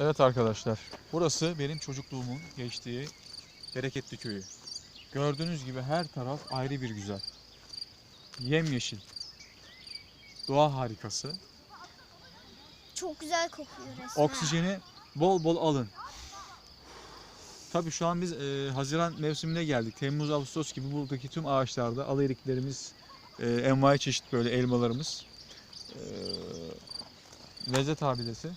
Evet arkadaşlar, burası benim çocukluğumun geçtiği Bereketli Köyü. Gördüğünüz gibi her taraf ayrı bir güzel. Yemyeşil. Doğa harikası. Çok güzel kokuyor resmen. Oksijeni bol bol alın. Tabii şu an biz e, Haziran mevsimine geldik. Temmuz, Ağustos gibi buradaki tüm ağaçlarda alı eriklerimiz, e, envai çeşit böyle elmalarımız. E, lezzet abidesi.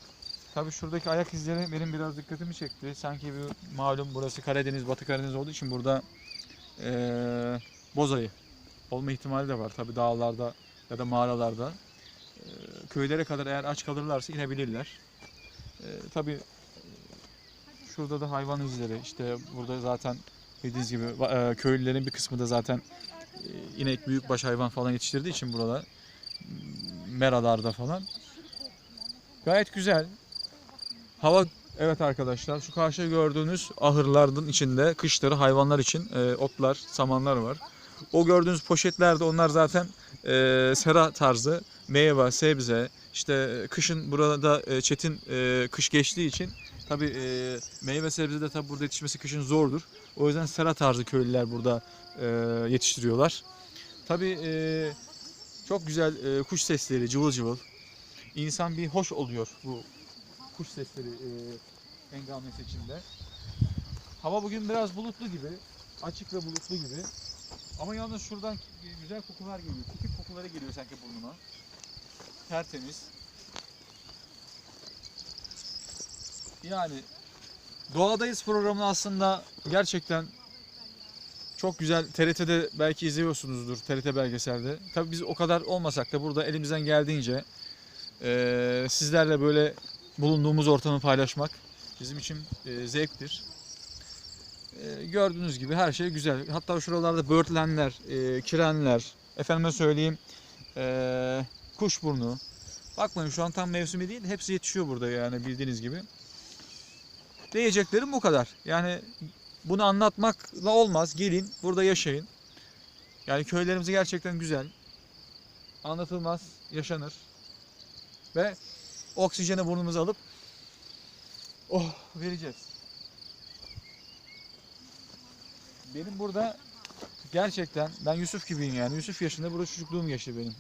Tabii şuradaki ayak izleri benim biraz dikkatimi çekti. Sanki bir malum burası Karadeniz, Batı Karadeniz olduğu için burada e, bozayı olma ihtimali de var. Tabii dağlarda ya da mağaralarda. E, köylere kadar eğer aç kalırlarsa inebilirler. E, tabii şurada da hayvan izleri. İşte burada zaten bildiğiniz gibi e, köylülerin bir kısmı da zaten e, inek, büyükbaş hayvan falan yetiştirdiği için burada meralarda falan. Gayet güzel. Hava evet arkadaşlar şu karşıda gördüğünüz ahırların içinde kışları hayvanlar için e, otlar, samanlar var. O gördüğünüz poşetlerde onlar zaten e, sera tarzı meyve, sebze, işte kışın burada e, çetin e, kış geçtiği için tabi e, meyve sebze de tabi burada yetişmesi kışın zordur. O yüzden sera tarzı köylüler burada e, yetiştiriyorlar. Tabi e, çok güzel e, kuş sesleri cıvıl cıvıl. İnsan bir hoş oluyor bu kuş sesleri e, engamesi içinde. Hava bugün biraz bulutlu gibi. Açık ve bulutlu gibi. Ama yalnız şuradan güzel kokular geliyor. Kekik kokuları geliyor sanki burnuma. Tertemiz. Yani Doğadayız programını aslında gerçekten çok güzel. TRT'de belki izliyorsunuzdur. TRT belgeselde. Tabii biz o kadar olmasak da burada elimizden geldiğince eee, sizlerle böyle bulunduğumuz ortamı paylaşmak bizim için eee, zevktir. Eee, gördüğünüz gibi her şey güzel. Hatta şuralarda böğürtlenler, eee, kirenler, efendime söyleyeyim eee kuşburnu. Bakmayın şu an tam mevsimi değil. Hepsi yetişiyor burada yani bildiğiniz gibi. Diyeceklerim bu kadar. Yani bunu anlatmakla olmaz. Gelin burada yaşayın. Yani köylerimiz gerçekten güzel. Anlatılmaz, yaşanır. Ve oksijeni burnumuza alıp oh vereceğiz. Benim burada gerçekten ben Yusuf gibiyim yani. Yusuf yaşında burada çocukluğum geçti benim.